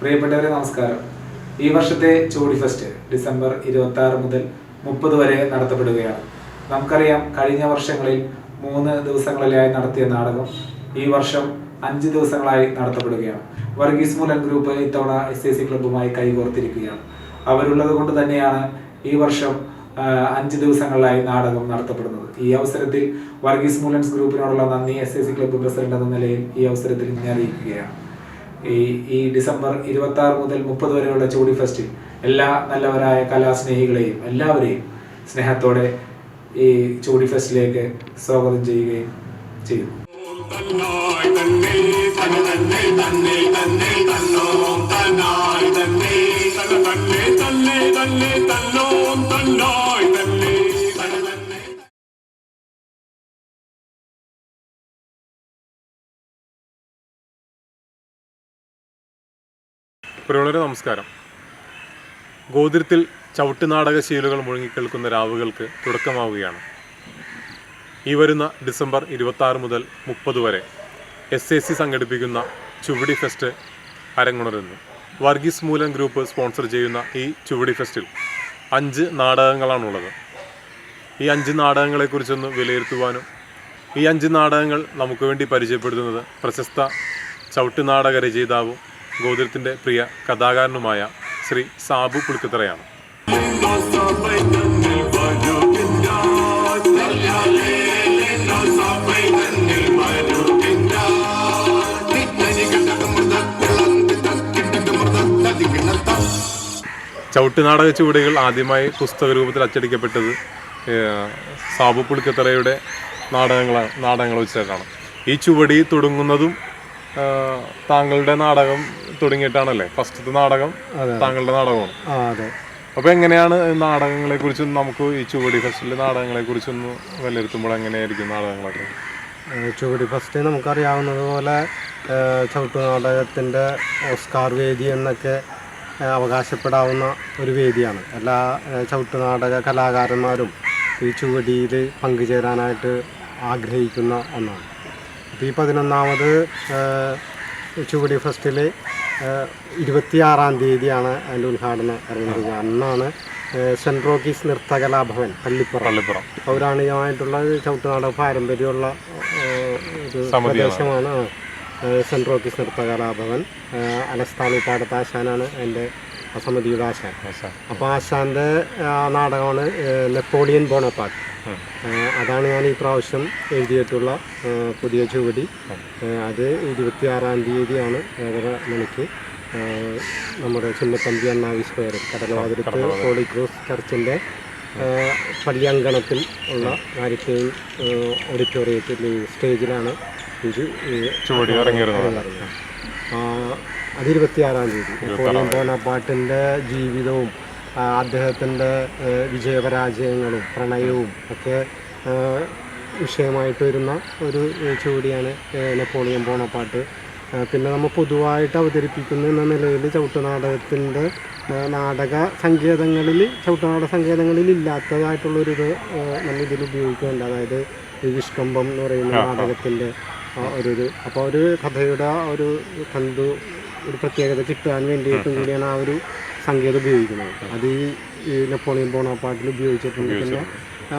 പ്രിയപ്പെട്ടവരെ നമസ്കാരം. ഈ വർഷത്തെ ചോടി ഫെസ്റ്റ് ഡിസംബർ ഇരുപത്തി ആറ് മുതൽ മുപ്പത് വരെ നടത്തപ്പെടുകയാണ്. നമുക്കറിയാം കഴിഞ്ഞ വർഷങ്ങളിൽ മൂന്ന് ദിവസങ്ങളിലായി നടത്തിയ നാടകം. ഈ വർഷം അഞ്ച് ദിവസങ്ങളായി നടത്തപ്പെടുകയാണ്. വർഗീസ് മൂലൻ ഗ്രൂപ്പ് ഇത്തവണ എസ് എ സി ക്ലബ്ബുമായി കൈകോർത്തിരിക്കുകയാണ്. അവരുള്ളത് കൊണ്ട് തന്നെയാണ് ഈ വർഷം അഞ്ച് ദിവസങ്ങളിലായി നാടകം നടത്തപ്പെടുന്നത്. ഈ അവസരത്തിൽ വർഗീസ് മൂലൻസ് ഗ്രൂപ്പിനോടുള്ള നന്ദി S A C club president എന്ന നിലയിൽ ഈ അവസരത്തിൽ ഞാൻ അറിയിക്കുകയാണ്. ഈ ഈ ഡിസംബർ ഇരുപത്തി ആറ് മുതൽ മുപ്പത് വരെയുള്ള ചൂടി ഫെസ്റ്റിൽ എല്ലാ നല്ലവരായ കലാസ്നേഹികളെയും എല്ലാവരെയും സ്നേഹത്തോടെ ഈ ചൂടി ഫെസ്റ്റിലേക്ക് സ്വാഗതം ചെയ്യുകയും ചെയ്യും. പ്രിയമുള്ളവരെ നമസ്കാരം. ഗോതിരത്തിൽ ചവിട്ടുനാടക ശീലുകൾ മുഴങ്ങിക്കേൾക്കുന്ന രാവുകൾക്ക് തുടക്കമാവുകയാണ്. ഈ വരുന്ന ഡിസംബർ ഇരുപത്തി മുതൽ മുപ്പത് വരെ എസ് എ സി സംഘടിപ്പിക്കുന്ന ചുവടി ഫെസ്റ്റ് അരങ്ങുണരുന്നു. വർഗീസ് മൂലം ഗ്രൂപ്പ് സ്പോൺസർ ചെയ്യുന്ന ഈ ചുവടി ഫെസ്റ്റിൽ അഞ്ച് നാടകങ്ങളാണുള്ളത്. ഈ അഞ്ച് നാടകങ്ങളെക്കുറിച്ചൊന്ന് വിലയിരുത്തുവാനും ഈ അഞ്ച് നാടകങ്ങൾ നമുക്ക് വേണ്ടി പരിചയപ്പെടുത്തുന്നത് പ്രശസ്ത ചവിട്ടുനാടക രചയിതാവും ഗോതിരത്തിന്റെ പ്രിയ കഥാകാരനുമായ ശ്രീ സാബു പുളിക്കത്തറയാണ്. നിന്നോ നാടക ചവിട്ടുനാടക ചുവടുകൾ ആദ്യമായി പുസ്തക രൂപത്തിൽ അച്ചടിക്കപ്പെട്ടത് സാബു പുളിക്കത്തറയുടെ നാടകങ്ങളാണ് നാടകങ്ങൾ വെച്ചിട്ടാണ്. ഈ ചുവടി തുടങ്ങുന്നതും താങ്കളുടെ നാടകം തുടങ്ങിയിട്ടാണല്ലേ? ഫസ്റ്റത്തെ നാടകം താങ്കളുടെ നാടകമാണ്. അപ്പോൾ എങ്ങനെയാണ് നാടകങ്ങളെ കുറിച്ചൊന്നും നമുക്ക് ഈ ചുവടി ഫെസ്റ്റിലെ നാടകങ്ങളെ കുറിച്ചൊന്ന് വിലയിരുത്തുമ്പോൾ എങ്ങനെയായിരിക്കും നാടകങ്ങളൊക്കെ? ചുവടി ഫസ്റ്റ് നമുക്കറിയാവുന്നതുപോലെ ചവിട്ടു ചവിട്ടുനാടകത്തിന്റെ ഓസ്കാർ വേദി എന്നൊക്കെ അവകാശപ്പെടാവുന്ന ഒരു വേദിയാണ്. എല്ലാ ചവിട്ടു ചവിട്ടുനാടക കലാകാരന്മാരും ഈ ചുവടിയിൽ പങ്കുചേരാനായിട്ട് ആഗ്രഹിക്കുന്ന ഒന്നാണ്. അപ്പോൾ ഈ പതിനൊന്നാമത് ചുവടി ഫെസ്റ്റിൽ ഇരുപത്തിയാറാം തീയതിയാണ് അതിന്റെ ഉദ്ഘാടനം അറിയുന്നത് അന്നാണ് സെന്റ് റോക്കീസ് നൃത്തകലാഭവൻ പള്ളിപ്പുറം. പള്ളിപ്പുറം. പൗരാണികമായിട്ടുള്ള ചവിട്ടുനാടക പാരമ്പര്യമുള്ള ഒരു പ്രദേശമാണ് സെന്റ് റോക്കീസ് നൃത്തകലാഭവൻ. ഏഹ്, അലസ്താളിപ്പാടത്ത് ആശാനാണ് എന്റെ ആ സമിതിയുടെ ആശാൻ. അപ്പോൾ ആശാന്റെ നാടകമാണ് നെപ്പോളിയൻ ബോണപ്പാട്ട് അതാണ് ഞാൻ ഈ പ്രാവശ്യം എഴുതിയിട്ടുള്ള പുതിയ ചുവടി. അത് ഇരുപത്തിയാറാം തീയതിയാണ് ഏഴര മണിക്ക് നമ്മുടെ ചിന്നത്തമ്പി അണ്ണാവി സ്ക്വയറിൽ കടലവാതിരത്ത് ഹോളി ക്രോസ് ചർച്ചിന്റെ പള്ളിയങ്കണത്തിൽ ഉള്ള ഏഹ്, ഓഡിറ്റോറിയത്തിൽ ഈ സ്റ്റേജിലാണ് ഇത് ചുവടി ഇറങ്ങിയിരുന്നത്. ആ, അത് ഇരുപത്തിയാറാം തീയതി. ബോണപ്പാട്ടിന്റെ ജീവിതവും അദ്ദേഹത്തിന്റെ വിജയപരാജയങ്ങളും പ്രണയവും ഒക്കെ വിഷയമായിട്ട് വരുന്ന ഒരു ചുവടിയാണ് നെപ്പോളിയൻ ബോണപ്പാട്ട്. പിന്നെ നമ്മൾ പൊതുവായിട്ട് അവതരിപ്പിക്കുന്ന എന്ന നിലയിൽ ചവിട്ടുനാടകത്തിന്റെ നാടക സങ്കേതങ്ങളിൽ ചവിട്ടുനാടക സങ്കേതങ്ങളിൽ ഇല്ലാത്തതായിട്ടുള്ളൊരു ഇത് ഏഹ്, നമ്മൾ ഇതിൽ ഉപയോഗിക്കുന്നുണ്ട്. അതായത് ഈ വിഷ്കമ്പം എന്ന് പറയുന്ന നാടകത്തിന്റെ ഒരു ഇത്. അപ്പോൾ ഒരു കഥയുടെ ഒരു തന്തു ഒരു പ്രത്യേകത കിട്ടാൻ വേണ്ടിയിട്ടും കൂടിയാണ് ആ ഒരു സങ്കേതം ഉപയോഗിക്കുന്നത്. അത് ഈ നെപ്പോളിയൻ ബോണപ്പാട്ടിൽ ഉപയോഗിച്ചിട്ടുണ്ട് പിന്നെ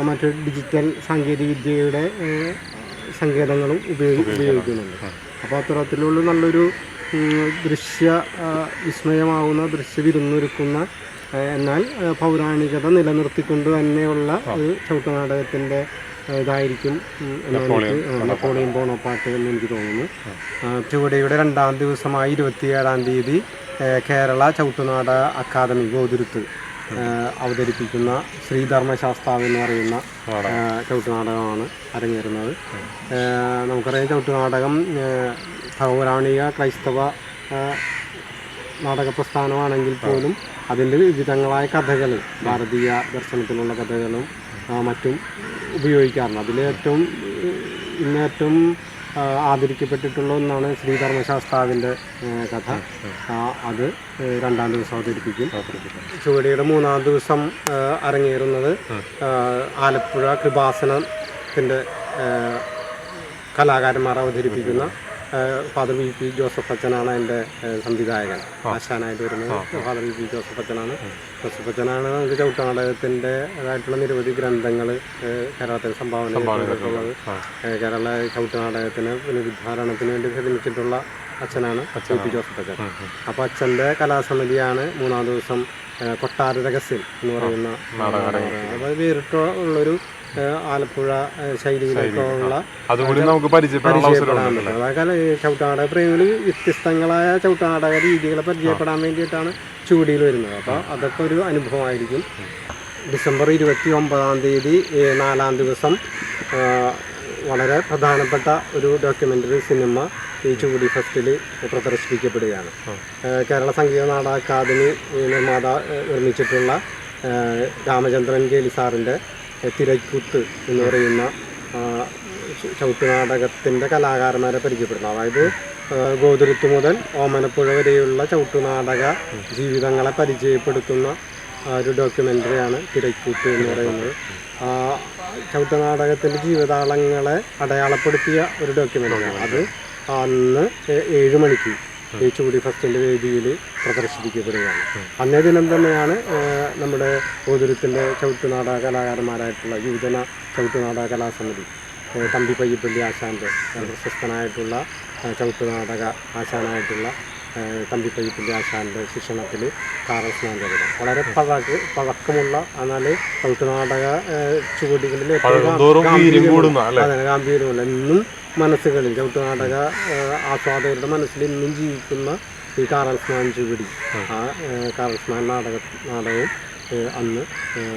മറ്റ് ഡിജിറ്റൽ സാങ്കേതിക വിദ്യയുടെ സങ്കേതങ്ങളും ഉപയോഗി ഉപയോഗിക്കുന്നുണ്ട്. അപ്പോൾ അത്തരത്തിലുള്ള നല്ലൊരു ദൃശ്യ വിസ്മയമാവുന്ന ദൃശ്യ വിരുന്നൊരുക്കുന്ന എന്നാൽ പൗരാണികത നിലനിർത്തിക്കൊണ്ട് തന്നെയുള്ള ഒരു ചവിട്ടുനാടകത്തിന്റെ ഇതായിരിക്കും എനിക്ക് നെപ്പോളിയൻ ബോണപ്പാട്ട് എന്ന് എനിക്ക് തോന്നുന്നു. ചുവടയുടെ രണ്ടാം ദിവസമായ ഇരുപത്തിയേഴാം തീയതി കേരള ചവിട്ടുനാട അക്കാദമി ഗോതുരുത്ത് അവതരിപ്പിക്കുന്ന ശ്രീധർമ്മശാസ്താവ് എന്ന് പറയുന്ന ചവിട്ടുനാടകമാണ് അരങ്ങേറുന്നത്. നമുക്കറിയാം ചവിട്ടുനാടകം പൗരാണിക ക്രൈസ്തവ നാടക പ്രസ്ഥാനമാണെങ്കിൽ പോലും അതിന്റെ വിവിധങ്ങളായ കഥകൾ ഭാരതീയ ദർശനത്തിലുള്ള കഥകളും മറ്റും ഉപയോഗിക്കാറുണ്ട്. അതിൽ ഏറ്റവും ഇന്ന് ആദരിക്കപ്പെട്ടിട്ടുള്ള ഒന്നാണ് ശ്രീധർമ്മശാസ്താവിന്റെ കഥ. അത് രണ്ടാം ദിവസം അവതരിപ്പിക്കും. ചുവടിയുടെ മൂന്നാം ദിവസം അരങ്ങേറുന്നത് ആലപ്പുഴ കൃപാസനത്തിന്റെ കലാകാരന്മാർ അവതരിപ്പിക്കുന്ന ഫാദർ വി പി ജോസഫ് അച്ഛനാണ് എന്റെ സംവിധായകൻ ആശാനായിട്ട് വരുന്നത്. ഫാദർ വി പി ജോസഫ് അച്ഛനാണ് അച്ഛനാണ് നമുക്ക് ചവിട്ടുനാടകത്തിന്റെ അതായിട്ടുള്ള നിരവധി ഗ്രന്ഥങ്ങൾ കേരളത്തിൽ സംഭാവന ചെയ്തിട്ടുള്ളത്. കേരള ചവിട്ടുനാടകത്തിന് പുനരുദ്ധാരണത്തിന് വേണ്ടി ശ്രമിച്ചിട്ടുള്ള അച്ഛനാണ് അച്ഛൻ പി ജോസഫ് അച്ഛൻ. അപ്പോൾ അച്ഛന്റെ കലാസമിതിയാണ് മൂന്നാം ദിവസം കൊട്ടാര രഹസ്യം എന്ന് പറയുന്ന നാടകം അത് വേറിട്ടുള്ളൊരു ആലപ്പുഴ ശൈലിയിലൊക്കെയുള്ള ശൈലിയിലേക്കുള്ള അതുകൂടി നമുക്ക് ഈ ചവിട്ടുനാടക പ്രേമികൾ വ്യത്യസ്തങ്ങളായ ചവിട്ടാടക രീതികളെ പരിചയപ്പെടാൻ വേണ്ടിയിട്ടാണ് ചൂടിയിൽ വരുന്നത്. അപ്പോൾ അതൊക്കെ ഒരു അനുഭവമായിരിക്കും. ഡിസംബർ ഇരുപത്തി ഒമ്പതാം തീയതി നാലാം ദിവസം വളരെ പ്രധാനപ്പെട്ട ഒരു ഡോക്യുമെന്ററി സിനിമ ഈ ചൂടി ഫെസ്റ്റിൽ പ്രദർശിപ്പിക്കപ്പെടുകയാണ്. കേരള സംഗീത നാടക അക്കാദമി നിർമ്മാതാ നിർമ്മിച്ചിട്ടുള്ള രാമചന്ദ്രൻ കേലി സാറിന്റെ തിരക്കുത്ത് എന്ന് പറയുന്ന ചവിട്ടുനാടകത്തിന്റെ കലാകാരന്മാരെ പരിചയപ്പെടുന്നത് അതായത് ഗോതുരുത്ത് മുതൽ ഓമനപ്പുഴ വരെയുള്ള ചവിട്ടുനാടക ജീവിതങ്ങളെ പരിചയപ്പെടുത്തുന്ന ഒരു ഡോക്യുമെന്ററിയാണ് തിരക്കൂത്ത് എന്ന് പറയുന്നത്. ചവിട്ടുനാടകത്തിന്റെ ജീവിതാളങ്ങളെ അടയാളപ്പെടുത്തിയ ഒരു ഡോക്യുമെന്ററിയാണ് അത് അന്ന് ഏഴ് മണിക്ക് ഈ ചൂടി ഫസ്റ്റിന്റെ വേദിയിൽ പ്രദർശിപ്പിക്കപ്പെടുകയാണ്. അന്നേ ദിനം തന്നെയാണ് നമ്മുടെ ഓതുരത്തിന്റെ ചവിട്ടുനാടക കലാകാരന്മാരായിട്ടുള്ള യുവജന ചവിട്ടുനാടക കലാസമിതി തമ്പി പയ്യപ്പള്ളി ആശാന്റെ പ്രശസ്തനായിട്ടുള്ള ചവിട്ടു ചവിട്ടുനാടക ആശാനായിട്ടുള്ള തമ്പി പയ്യപ്പള്ളി ആശാന്റെ ശിക്ഷണത്തിൽ കാറൽ സ്നാന്തകരം വളരെ പഴക്ക് പഴക്കമുള്ള എന്നാൽ ചവിട്ടുനാടക നാടക ചുവടികളിൽ അതെ ഗാംഭീര്യമുള്ള. ഇന്നും മനസ്സുകളിൽ ചവിട്ടുനാടക നാടക ആസ്വാദകരുടെ മനസ്സിൽ ഇന്നും ജീവിക്കുന്ന ഈ കാറൽസ്മാൻ ചുവടി. ആ കാറൽസ്മാൻ നാടക നാടകവും അന്ന്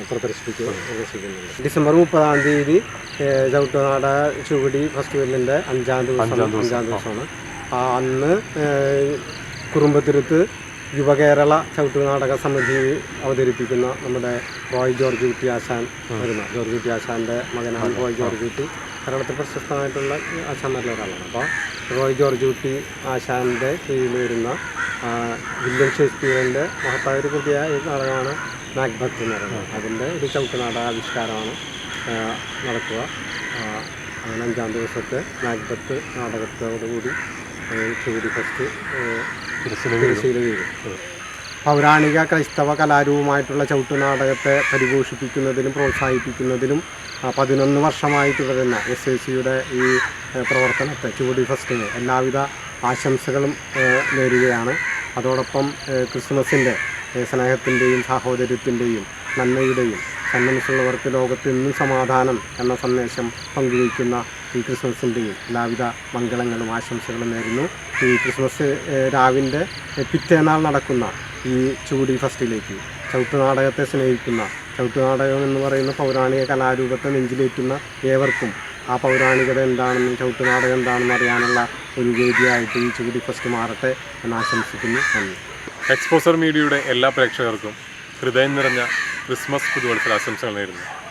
പ്രദർശിപ്പിക്കുക പ്രദർശിക്കുന്നുണ്ട് ഡിസംബർ മുപ്പതാം തീയതി ചവിട്ടുനാട ചുവടി ഫെസ്റ്റിവലിന്റെ അഞ്ചാം ദിവസം അഞ്ചാം ദിവസമാണ്. ആ അന്ന് കുറുമ്പത്തിരുത്ത് യുവകേരള യുവകേരള ചവിട്ടുനാടക സമിതി അവതരിപ്പിക്കുന്ന നമ്മുടെ റോയ് ജോർജ് കുട്ടി ആശാൻ വരുന്ന. ജോർജ് കുട്ടി ആശാന്റെ മകനാണ് റോയ് ജോർജ് കുട്ടി. കേരളത്തിൽ പ്രശസ്തമായിട്ടുള്ള ആശാന്മാരിൽ ഒരാളാണ്. അപ്പോൾ റോയ് ജോർജ് കുട്ടി ആശാന്റെ കീഴിൽ വരുന്ന വില്യം ഷേക്സ്പിയറിന്റെ മഹത്തായ ഒരു കൃതിയായ ഈ നാടകമാണ് മാക്ബത്ത് എന്ന് പറയുന്നത്. അതിന്റെ ഒരു ചവിട്ട് ആവിഷ്കാരമാണ് നടക്കുക. അങ്ങനെ അഞ്ചാം ദിവസത്തെ മാക്ബത്ത് നാടകത്തോടുകൂടി ചൂടി ഫസ്റ്റ് തിരശ്ശീല വീഴും പൗരാണിക ക്രൈസ്തവ കലാരൂപമായിട്ടുള്ള ചവിട്ടുനാടകത്തെ പരിപോഷിപ്പിക്കുന്നതിനും പ്രോത്സാഹിപ്പിക്കുന്നതിനും പതിനൊന്ന് വർഷമായി തുടരുന്ന എസ് എ സിയുടെ ഈ പ്രവർത്തനത്തെ ചുവടി ഫസ്റ്റിന് എല്ലാവിധ ആശംസകളും നേരുകയാണ്. അതോടൊപ്പം ക്രിസ്മസിന്റെ സ്നേഹത്തിന്റെയും സാഹോദര്യത്തിന്റെയും നന്മയുടെയും സന്മനസ്സുള്ളവർക്ക് ലോകത്ത് ഇന്നും സമാധാനം എന്ന സന്ദേശം പങ്കുവയ്ക്കുന്ന ഈ ക്രിസ്മസിന്റെയും എല്ലാവിധ മംഗളങ്ങളും ആശംസകളും നേരുന്നു. ഈ ക്രിസ്മസ് രാവിന്റെ പിറ്റേനാൾ നടക്കുന്ന ഈ ചൂടി ഫസ്റ്റിലേക്ക്. ചവിട്ടുനാടകത്തെ സ്നേഹിക്കുന്ന ചവിട്ടുനാടകം എന്ന് പറയുന്ന പൗരാണിക കലാരൂപത്തെ നെഞ്ചിലേറ്റുന്ന ഏവർക്കും ആ പൗരാണികത എന്താണെന്നും ചവിട്ടുനാടകം എന്താണെന്നും അറിയാനുള്ള ഒരു വേദിയായിട്ട് ഈ ചൂടി ഫസ്റ്റ് മാറട്ടെ എന്ന് ആശംസിക്കുന്നു. നന്ദി. എക്സ്പോസർ മീഡിയയുടെ എല്ലാ പ്രേക്ഷകർക്കും ഹൃദയം നിറഞ്ഞ ക്രിസ്മസ് പുതുവത്സര ആശംസകൾ നേരുന്നു.